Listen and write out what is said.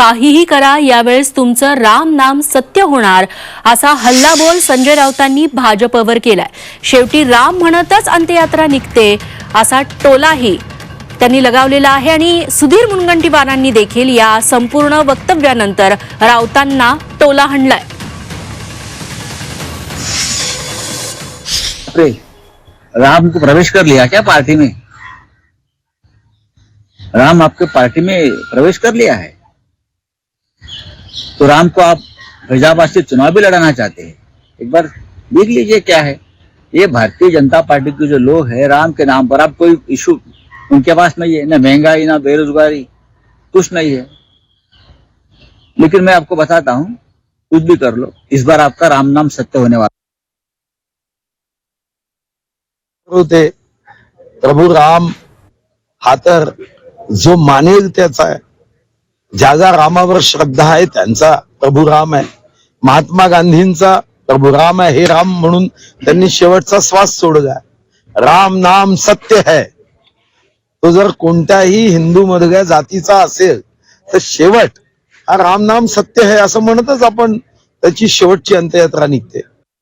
काहीही करा यावेळेस तुमचं राम नाम सत्य होणार असा हल्लाबोल संजय राऊतांनी भाजपवर केलाय. शेवटी राम म्हणतच अंत्ययात्रा निघते असा टोलाही त्यांनी लगावलेला आहे. आणि सुधीर मुनगंटीवारांनी देखील या संपूर्ण वक्तव्यानंतर राऊतांना टोला हाणलाय. राम को प्रवेश कर लिया क्या पार्टी में? राम आपके पार्टी में प्रवेश कर लिया है? तो राम को आप फैजाबाद से चुनाव भी लड़ाना चाहते हैं। एक बार देख लीजिए क्या है। ये भारतीय जनता पार्टी के जो लोग हैं, राम के नाम पर आप कोई इशू उनके पास नहीं है। ना महँगाई, ना बेरोजगारी, कुछ नहीं है। लेकिन मैं आपको बताता हूँ, कुछ भी कर लो, इस बार आपका राम नाम सत्य होने वाला प्रभू राम हा तर जो मानेल त्याचा आहे ज्या ज्या रामावर श्रद्धा आहे त्यांचा प्रभू राम आहे. महात्मा गांधींचा प्रभू राम आहे हे राम म्हणून त्यांनी शेवटचा श्वास सोडला. राम नाम सत्य है. तो जर कोणत्याही हिंदू मधल्या जातीचा असेल तर शेवट हा राम नाम सत्य है असं म्हणतच आपण त्याची शेवटची अंत्ययात्रा निघते.